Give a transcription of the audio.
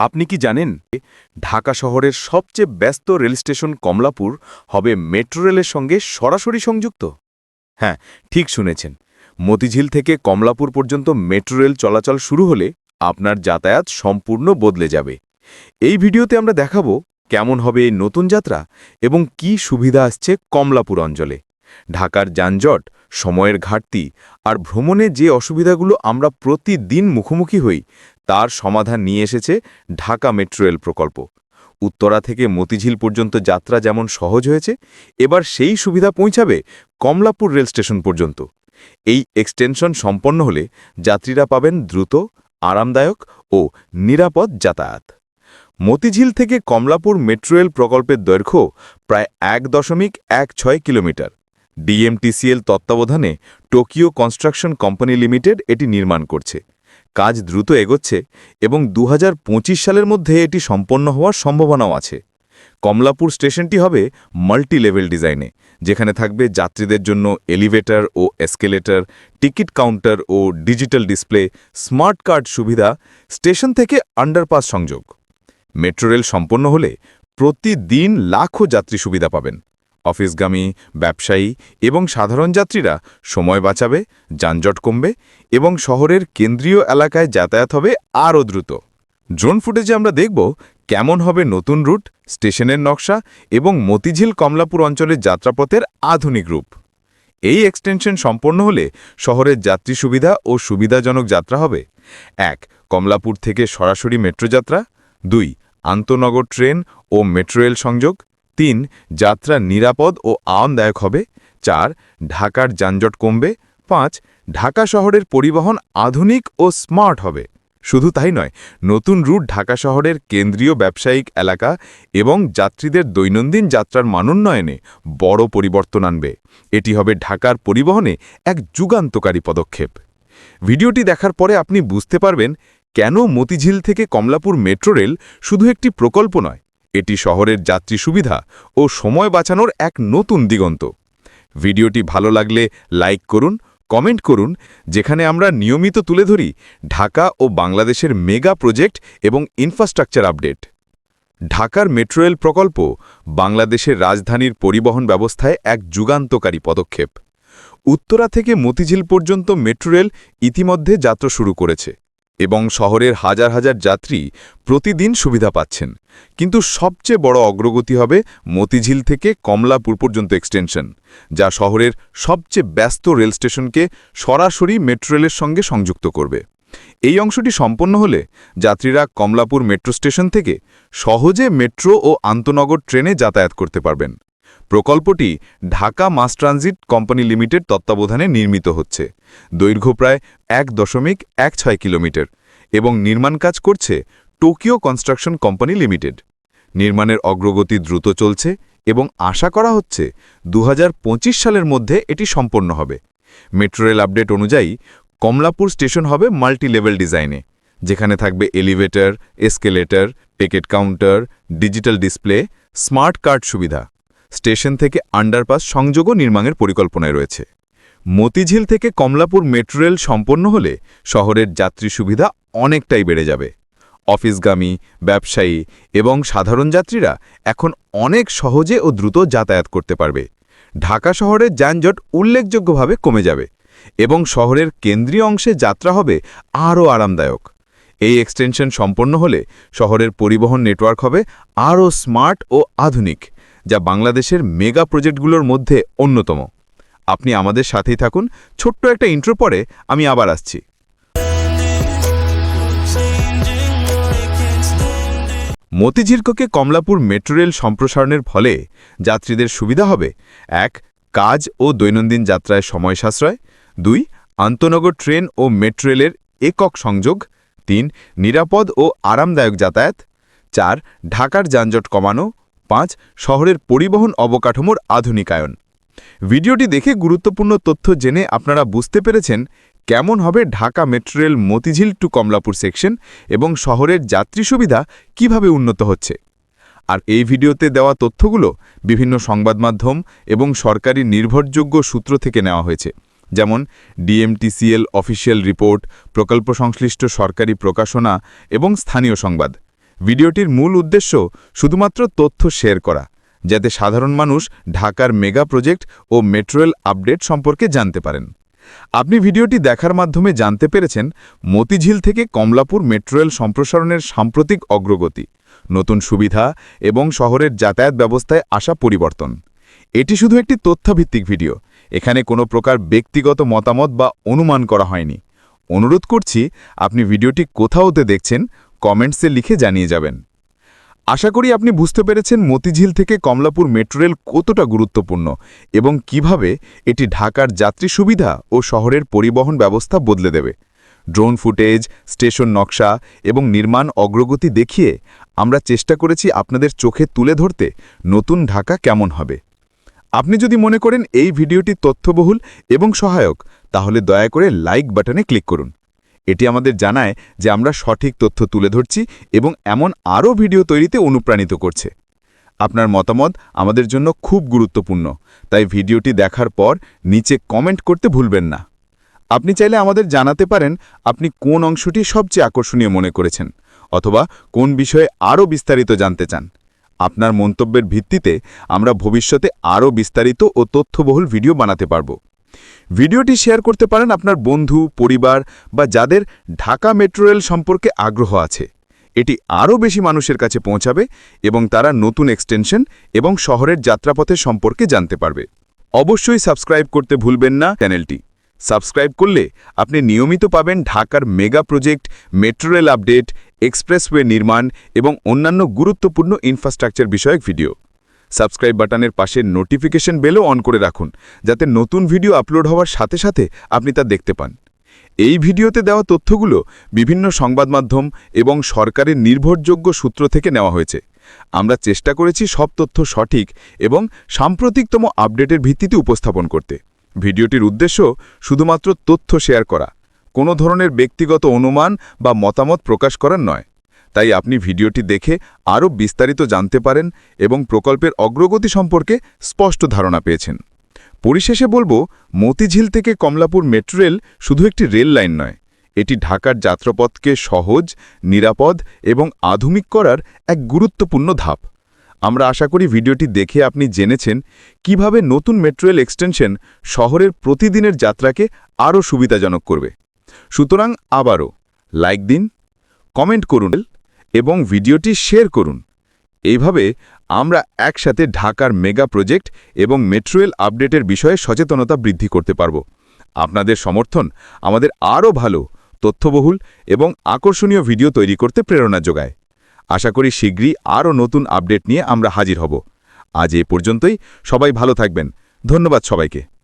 আপনি কি জানেন, ঢাকা শহরের সবচেয়ে ব্যস্ত রেল স্টেশন কমলাপুর হবে মেট্রো রেলের সঙ্গে সরাসরি সংযুক্ত? হ্যাঁ ঠিক শুনেছেন। মতিঝিল থেকে কমলাপুর পর্যন্ত মেট্রো রেল চলাচল শুরু হলে আপনার যাতায়াত সম্পূর্ণ বদলে যাবে। এই ভিডিওতে আমরা দেখাবো কেমন হবে এই নতুন যাত্রা এবং কি সুবিধা আসছে কমলাপুর অঞ্চলে। ঢাকার যানজট, সময়ের ঘাটতি আর ভ্রমণে যে অসুবিধাগুলো আমরা প্রতিদিন মুখোমুখি হই, তার সমাধান নিয়ে এসেছে ঢাকা মেট্রো রেল প্রকল্প। উত্তরা থেকে মতিঝিল পর্যন্ত যাত্রা যেমন সহজ হয়েছে, এবার সেই সুবিধা পৌঁছাবে কমলাপুর রেল স্টেশন পর্যন্ত। এই এক্সটেনশন সম্পন্ন হলে যাত্রীরা পাবেন দ্রুত, আরামদায়ক ও নিরাপদ যাতায়াত। মতিঝিল থেকে কমলাপুর মেট্রো রেল প্রকল্পের দৈর্ঘ্য প্রায় এক দশমিক এক ছয় কিলোমিটার। ডিএমটিসিএল তত্ত্বাবধানে টোকিও কনস্ট্রাকশন কোম্পানি লিমিটেড এটি নির্মাণ করছে। কাজ দ্রুত এগোচ্ছে এবং দু হাজার পঁচিশ সালের মধ্যে এটি সম্পন্ন হওয়ার সম্ভাবনাও আছে। কমলাপুর স্টেশনটি হবে মাল্টি লেভেল ডিজাইনে, যেখানে থাকবে যাত্রীদের জন্য এলিভেটর ও এসকেলেটর, টিকিট কাউন্টার ও ডিজিটাল ডিসপ্লে, স্মার্ট কার্ড সুবিধা, স্টেশন থেকে আন্ডারপাস সংযোগ। মেট্রো রেল সম্পন্ন হলে প্রতিদিন লাখো যাত্রী সুবিধা পাবেন। অফিসগামী, ব্যবসায়ী এবং সাধারণ যাত্রীরা সময় বাঁচাবে, যানজট কমবে এবং শহরের কেন্দ্রীয় এলাকায় যাতায়াত হবে আরও দ্রুত। ড্রোন ফুটেজে আমরা দেখব কেমন হবে নতুন রুট, স্টেশনের নকশা এবং মতিঝিল কমলাপুর অঞ্চলের যাত্রাপথের আধুনিক রূপ। এই এক্সটেনশন সম্পন্ন হলে শহরের যাত্রী সুবিধা ও সুবিধাজনক যাত্রা হবে। এক, কমলাপুর থেকে সরাসরি মেট্রো যাত্রা। দুই, আন্তনগর ট্রেন ও মেট্রো রেল সংযোগ। তিন, যাত্রা নিরাপদ ও আরামদায়ক হবে। চার, ঢাকার যানজট কমবে। পাঁচ, ঢাকা শহরের পরিবহন আধুনিক ও স্মার্ট হবে। শুধু তাই নয়, নতুন রুট ঢাকা শহরের কেন্দ্রীয় ব্যবসায়িক এলাকা এবং যাত্রীদের দৈনন্দিন যাত্রার মানোন্নয়নে বড় পরিবর্তন আনবে। এটি হবে ঢাকার পরিবহনে এক যুগান্তকারী পদক্ষেপ। ভিডিওটি দেখার পরে আপনি বুঝতে পারবেন কেন মতিঝিল থেকে কমলাপুর মেট্রো রেল শুধু একটি প্রকল্প নয় এটি শহরের যাত্রী সুবিধা ও সময় বাঁচানোর এক নতুন দিগন্ত। ভিডিওটি ভালো লাগলে লাইক করুন, কমেন্ট করুন, যেখানে আমরা নিয়মিত তুলে ধরি ঢাকা ও বাংলাদেশের মেগা প্রজেক্ট এবং ইনফ্রাস্ট্রাকচার আপডেট। ঢাকার মেট্রো রেল প্রকল্প বাংলাদেশের রাজধানীর পরিবহন ব্যবস্থায় এক যুগান্তকারী পদক্ষেপ। উত্তরা থেকে মতিঝিল পর্যন্ত মেট্রো রেল ইতিমধ্যে যাত্রা শুরু করেছে। এবং শহরের হাজার হাজার যাত্রী প্রতিদিন সুবিধা পাচ্ছেন। কিন্তু সবচেয়ে বড় অগ্রগতি হবে মতিঝিল থেকে কমলাপুর পর্যন্ত এক্সটেনশন, যা শহরের সবচেয়ে ব্যস্ত রেল স্টেশনকে সরাসরি মেট্রো রেলের সঙ্গে সংযুক্ত করবে। এই অংশটি সম্পন্ন হলে যাত্রীরা কমলাপুর মেট্রো স্টেশন থেকে সহজে মেট্রো ও আন্তনগর ট্রেনে যাতায়াত করতে পারবেন। প্রকল্পটি Dhaka mass transit company limited তত্ত্বাবধানে নির্মিত হচ্ছে। দৈর্ঘ্য প্রায় এক দশমিক এক ছয় কিলোমিটার এবং নির্মাণ কাজ করছে টোকিও কনস্ট্রাকশন কোম্পানি লিমিটেড। নির্মাণের অগ্রগতি দ্রুত চলছে এবং আশা করা হচ্ছে দু হাজার পঁচিশ সালের মধ্যে এটি সম্পন্ন হবে। মেট্রো রেল আপডেট অনুযায়ী কমলাপুর স্টেশন হবে মাল্টি লেভেল ডিজাইনে, যেখানে থাকবে elevator, escalator ticket counter, digital display, smart card সুবিধা। স্টেশন থেকে আন্ডারপাস সংযোগও নির্মাণের পরিকল্পনায় রয়েছে। মতিঝিল থেকে কমলাপুর মেট্রো রেল সম্পন্ন হলে শহরের যাত্রী সুবিধা অনেকটাই বেড়ে যাবে। অফিসগামী, ব্যবসায়ী এবং সাধারণ যাত্রীরা এখন অনেক সহজে ও দ্রুত যাতায়াত করতে পারবে। ঢাকা শহরের যানজট উল্লেখযোগ্যভাবে কমে যাবে এবং শহরের কেন্দ্রীয় অংশে যাত্রা হবে আরও আরামদায়ক। এই এক্সটেনশন সম্পন্ন হলে শহরের পরিবহন নেটওয়ার্ক হবে আরও স্মার্ট ও আধুনিক। যা বাংলাদেশের মেগা প্রজেক্টগুলোর মধ্যে অন্যতম। আপনি আমাদের সাথেই থাকুন। ছোট্ট একটা ইন্ট্রো পরে আমি আবার আসছি। মতিঝিরককে কমলাপুর মেট্রো রেল সম্প্রসারণের ফলে যাত্রীদের সুবিধা হবে। এক, কাজ ও দৈনন্দিন যাত্রায় সময় সাশ্রয়। দুই, আন্তনগর ট্রেন ও মেট্রো রেলের একক সংযোগ। তিন, নিরাপদ ও আরামদায়ক যাতায়াত। চার, ঢাকার যানজট কমানো। পাঁচ, শহরের পরিবহন অবকাঠামোর আধুনিকায়ন। ভিডিওটি দেখে গুরুত্বপূর্ণ তথ্য জেনে আপনারা বুঝতে পেরেছেন কেমন হবে Dhaka metro rail Motijheel to Kamalapur section এবং শহরের যাত্রী সুবিধা কীভাবে উন্নত হচ্ছে। আর এই ভিডিওতে দেওয়া তথ্যগুলো বিভিন্ন সংবাদ মাধ্যম এবং সরকারি নির্ভরযোগ্য সূত্র থেকে নেওয়া হয়েছে। যেমন ডিএমটিসিএল অফিসিয়াল রিপোর্ট, প্রকল্প সংশ্লিষ্ট সরকারি প্রকাশনা এবং স্থানীয় সংবাদ। ভিডিওটির মূল উদ্দেশ্য শুধুমাত্র তথ্য শেয়ার করা, যাতে সাধারণ মানুষ ঢাকার মেগা প্রজেক্ট ও মেট্রোয়েল আপডেট সম্পর্কে জানতে পারেন। আপনি ভিডিওটি দেখার মাধ্যমে জানতে পেরেছেন মতিঝিল থেকে কমলাপুর মেট্রোয়েল সম্প্রসারণের সাম্প্রতিক অগ্রগতি, নতুন সুবিধা এবং শহরের যাতায়াত ব্যবস্থায় আসা পরিবর্তন। এটি শুধু একটি তথ্যভিত্তিক ভিডিও, এখানে কোনো প্রকার ব্যক্তিগত মতামত বা অনুমান করা হয়নি। অনুরোধ করছি, আপনি ভিডিওটি কোথাওতে দেখছেন কমেন্টসে লিখে জানিয়ে যাবেন। আশা করি আপনি বুঝতে পেরেছেন মতিঝিল থেকে কমলাপুর মেট্রো রেল কতটা গুরুত্বপূর্ণ এবং কীভাবে এটি ঢাকার যাত্রী সুবিধা ও শহরের পরিবহন ব্যবস্থা বদলে দেবে। ড্রোন ফুটেজ, স্টেশন নকশা এবং নির্মাণ অগ্রগতি দেখিয়ে আমরা চেষ্টা করেছি আপনাদের চোখে তুলে ধরতে নতুন ঢাকা কেমন হবে। আপনি যদি মনে করেন এই ভিডিওটি তথ্যবহুল এবং সহায়ক, তাহলে দয়া করে লাইক বাটনে ক্লিক করুন। এটি আমাদের জানায় যে আমরা সঠিক তথ্য তুলে ধরছি এবং এমন আরও ভিডিও তৈরিতে অনুপ্রাণিত করছে। আপনার মতামত আমাদের জন্য খুব গুরুত্বপূর্ণ, তাই ভিডিওটি দেখার পর নিচে কমেন্ট করতে ভুলবেন না। আপনি চাইলে আমাদের জানাতে পারেন আপনি কোন অংশটি সবচেয়ে আকর্ষণীয় মনে করেছেন অথবা কোন বিষয়ে আরও বিস্তারিত জানতে চান। আপনার মন্তব্যের ভিত্তিতে আমরা ভবিষ্যতে আরও বিস্তারিত ও তথ্যবহুল ভিডিও বানাতে পারব। ভিডিওটি শেয়ার করতে পারেন আপনার বন্ধু, পরিবার বা যাদের ঢাকা মেট্রো রেল সম্পর্কে আগ্রহ আছে। এটি আরও বেশি মানুষের কাছে পৌঁছাবে এবং তারা নতুন এক্সটেনশন এবং শহরের যাত্রাপথে সম্পর্কে জানতে পারবে। অবশ্যই সাবস্ক্রাইব করতে ভুলবেন না চ্যানেলটি। সাবস্ক্রাইব করলে আপনি নিয়মিত পাবেন ঢাকার mega project, metro rail update, expressway নির্মাণ এবং অন্যান্য গুরুত্বপূর্ণ ইনফ্রাস্ট্রাকচার বিষয়ক ভিডিও। সাবস্ক্রাইব বাটনের পাশে নোটিফিকেশন বেলও অন করে রাখুন, যাতে নতুন ভিডিও আপলোড হওয়ার সাথে সাথে আপনি তা দেখতে পান। এই ভিডিওতে দেওয়া তথ্যগুলো বিভিন্ন সংবাদ মাধ্যম এবং সরকারের নির্ভরযোগ্য সূত্র থেকে নেওয়া হয়েছে। আমরা চেষ্টা করেছি সব তথ্য সঠিক এবং সাম্প্রতিকতম আপডেটের ভিত্তিতে উপস্থাপন করতে। ভিডিওটির উদ্দেশ্য শুধুমাত্র তথ্য শেয়ার করা, কোনো ধরনের ব্যক্তিগত অনুমান বা মতামত প্রকাশ করার নয়। তাই আপনি ভিডিওটি দেখে আরও বিস্তারিত জানতে পারেন এবং প্রকল্পের অগ্রগতি সম্পর্কে স্পষ্ট ধারণা পেয়েছেন। পরিশেষে বলব, মতিঝিল থেকে কমলাপুর মেট্রো রেল শুধু একটি রেল লাইন নয়, এটি ঢাকার যাত্রাপথকে সহজ, নিরাপদ এবং আধুনিক করার এক গুরুত্বপূর্ণ ধাপ। আমরা আশা করি ভিডিওটি দেখে আপনি জেনেছেন কীভাবে নতুন মেট্রো রেল এক্সটেনশন শহরের প্রতিদিনের যাত্রাকে আরও সুবিধাজনক করবে। সুতরাং আবারও, লাইক দিন, কমেন্ট করুন। এবং ভিডিওটি শেয়ার করুন। এইভাবে আমরা একসাথে ঢাকার মেগা প্রজেক্ট এবং মেট্রোয়েল আপডেটের বিষয়ে সচেতনতা বৃদ্ধি করতে পারব। আপনাদের সমর্থন আমাদের আরও ভালো, তথ্যবহুল এবং আকর্ষণীয় ভিডিও তৈরি করতে প্রেরণা যোগায়। আশা করি শীঘ্রই আরও নতুন আপডেট নিয়ে আমরা হাজির হব। আজ এ পর্যন্তই। সবাই ভালো থাকবেন। ধন্যবাদ সবাইকে।